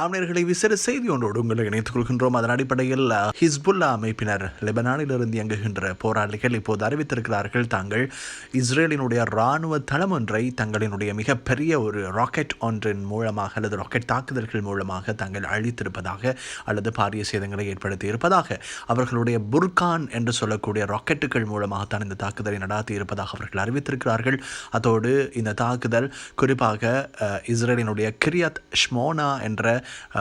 ஆம்நேர்களை விசேட செய்தி ஒன்றோடு உங்களை இணைத்துக் கொள்கின்றோம். அதன் அடிப்படையில் ஹிஸ்புல்லா அமைப்பினர் லெபனானிலிருந்து இயங்குகின்ற போராளிகள் இப்போது அறிவித்திருக்கிறார்கள். தாங்கள் இஸ்ரேலினுடைய இராணுவ தளம் ஒன்றை தங்களினுடைய மிகப்பெரிய ஒரு ராக்கெட் ஒன்றின் மூலமாக அல்லது ராக்கெட் தாக்குதல்கள் மூலமாக தாங்கள் அழித்திருப்பதாக அல்லது பாரிய சேதங்களை ஏற்படுத்தி இருப்பதாக அவர்களுடைய புர்கான் என்று சொல்லக்கூடிய ராக்கெட்டுகள் மூலமாகத்தான் இந்த தாக்குதலை நடாத்தி இருப்பதாக அவர்கள் அறிவித்திருக்கிறார்கள். அதோடு இந்த தாக்குதல் குறிப்பாக இஸ்ரேலினுடைய கிரியத் ஷ்மோனா என்ற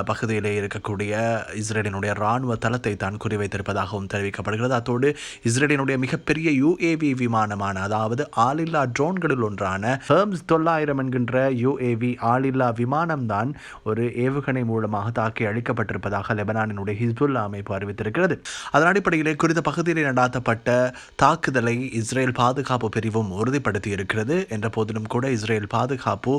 பகுதியிலே இருக்கக்கூடிய இஸ்ரேலினுடைய இராணுவ தளத்தை தான் குறிவைத்திருப்பதாகவும் தெரிவிக்கப்படுகிறது. அத்தோடு இஸ்ரேலினுடைய மிகப்பெரிய யுஏவி விமானமான அதாவது ஆளில்லா ட்ரோன்களில் ஒன்றான ஹெர்ம்ஸ் தொள்ளாயிரம் என்கின்ற யுஏவி ஆளில்லா விமானம்தான் ஒரு ஏவுகணை மூலமாக தாக்கி அழிக்கப்பட்டிருப்பதாக லெபனானினுடைய ஹிஸ்புல்லா அமைப்பு அறிவித்திருக்கிறது. அதன் அடிப்படையிலே குறித்த பகுதியில் நடாத்தப்பட்ட தாக்குதலை இஸ்ரேல் பாதுகாப்பு பிரிவும் உறுதிப்படுத்தி இருக்கிறது என்ற போதிலும் கூட இஸ்ரேல் பாதுகாப்பு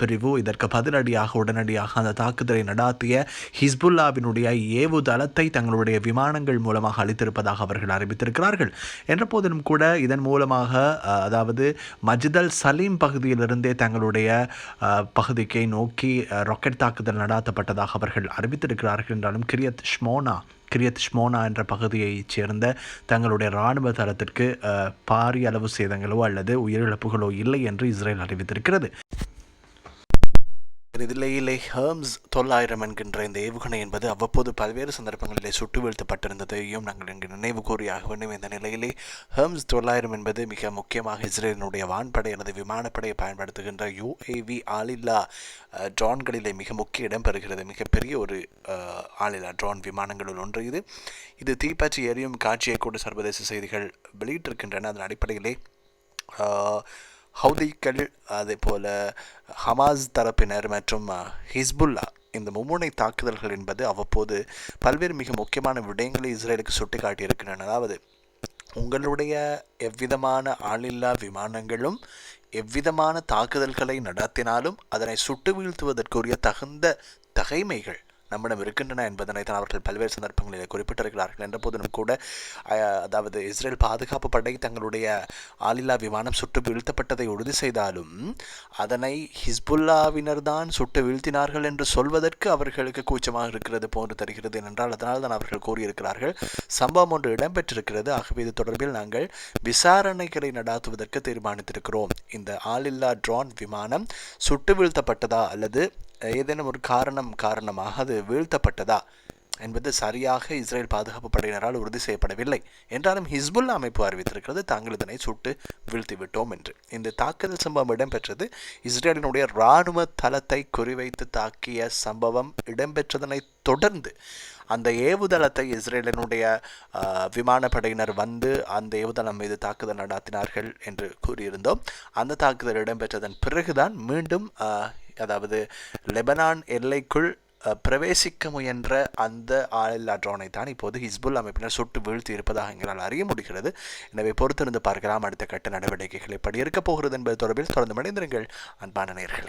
பிரிவு இதற்கு பதிலடியாக உடனடியாக அந்த தாக்குதலை நடாத்திய ஹிஸ்புல்லாவினுடைய ஏவுதளத்தை தங்களுடைய விமானங்கள் மூலமாக அளித்திருப்பதாக அவர்கள் அறிவித்திருக்கிறார்கள். என்ற போதிலும் கூட இதன் மூலமாக அதாவது மஜிதல் சலீம் பகுதியிலிருந்தே தங்களுடைய பகுதிக்கை நோக்கி ராக்கெட் தாக்குதல் நடாத்தப்பட்டதாக அவர்கள் அறிவித்திருக்கிறார்கள் என்றாலும் கிரியத் ஷ்மோனா கிரியத் ஷ்மோனா என்ற பகுதியைச் சேர்ந்த தங்களுடைய இராணுவ தளத்திற்கு அஹ், பாரிய அளவு சேதங்களோ அல்லது உயிரிழப்புகளோ இல்லை என்று இஸ்ரேல் அறிவித்திருக்கிறது. இதிலேயிலே ஹேர்ம்ஸ் தொள்ளாயிரம் என்கின்ற இந்த ஏவுகணை என்பது அவ்வப்போது பல்வேறு சந்தர்ப்பங்களிலே சுட்டு வீழ்த்தப்பட்டிருந்ததையும் நாங்கள் இங்கு நினைவு கூறியாக வேண்டும். இந்த நிலையிலே ஹேர்ம்ஸ் தொள்ளாயிரம் என்பது மிக முக்கியமாக இஸ்ரேலினுடைய வான்படை அல்லது விமானப்படையை பயன்படுத்துகின்ற யூஏவி ஆளில்லா ட்ரோன்களிலே மிக முக்கிய இடம் பெறுகிறது. மிகப்பெரிய ஒரு ஆளில்லா ட்ரோன் விமானங்களுள் ஒன்று இது. இது தீப்பற்றி எரியும் காட்சியை கூட சர்வதேச செய்திகள் வெளியிட்டிருக்கின்றன. அதன் அடிப்படையிலே ஹவுதிக்கள் அதே போல் ஹமாஸ் தரப்பினர் மற்றும் ஹிஸ்புல்லா இந்த மும்முனை தாக்குதல்கள் என்பது அவ்வப்போது பல்வேறு மிக முக்கியமான விடயங்களை இஸ்ரேலுக்கு சுட்டிக்காட்டியிருக்கின்றன. அதாவது உங்களுடைய எவ்விதமான ஆளில்லா விமானங்களும் எவ்விதமான தாக்குதல்களை நடத்தினாலும் அதனை சுட்டு வீழ்த்துவதற்குரிய தகுந்த தகைமைகள் நம்மிடம் இருக்கின்றன என்பதனை தான் அவர்கள் பல்வேறு சந்தர்ப்பங்களில் குறிப்பிட்டிருக்கிறார்கள். என்ற போதிலும் கூட அதாவது இஸ்ரேல் பாதுகாப்பு படை தங்களுடைய ஆளில்லா விமானம் சுட்டு வீழ்த்தப்பட்டதை உறுதி செய்தாலும் அதனை ஹிஸ்புல்லாவினர் தான் சுட்டு வீழ்த்தினார்கள் என்று சொல்வதற்கு அவர்களுக்கு கூச்சமாக இருக்கிறது போன்று தருகிறது என்றால் அதனால் தான் அவர்கள் கூறியிருக்கிறார்கள். சம்பவம் ஒன்று இடம்பெற்றிருக்கிறது. ஆகவே இது தொடர்பில் நாங்கள் விசாரணைகளை நடாத்துவதற்கு தீர்மானித்திருக்கிறோம். இந்த ஆளில்லா ட்ரோன் விமானம் சுட்டு வீழ்த்தப்பட்டதா அல்லது ஏதேனும் ஒரு காரணம் காரணமாக அது வீழ்த்தப்பட்டதா என்பது சரியாக இஸ்ரேல் பாதுகாப்பு படையினரால் உறுதி செய்யப்படவில்லை. என்றாலும் ஹிஸ்புல்லா அமைப்பு அறிவித்திருக்கிறது தாங்கள் இதனை சுட்டு வீழ்த்திவிட்டோம் என்று. இந்த தாக்குதல் சம்பவம் இடம்பெற்றது இஸ்ரேலினுடைய இராணுவ தளத்தை குறிவைத்து தாக்கிய சம்பவம் இடம்பெற்றதனை தொடர்ந்து அந்த ஏவுதளத்தை இஸ்ரேலினுடைய விமானப்படையினர் வந்து அந்த ஏவுதளம் மீது தாக்குதல் நடாத்தினார்கள் என்று கூறியிருந்தோம். அந்த தாக்குதல் இடம்பெற்றதன் பிறகுதான் மீண்டும் அதாவது லெபனான் எல்லைக்குள் பிரவேசிக்க முயன்ற அந்த ஆளில்லா ட்ரோனை தான் இப்போது ஹிஸ்புல் அமைப்பினர் சுட்டு வீழ்த்தி இருப்பதாக எங்களால் அறிய முடிகிறது. எனவே பொறுத்திருந்து பார்க்கலாம் அடுத்த கட்ட நடவடிக்கைகள் எப்படி இருக்கப் போகிறது என்பது தொடர்பில் தொடர்ந்து மனிதர்கள் அன்பான நேர்களை.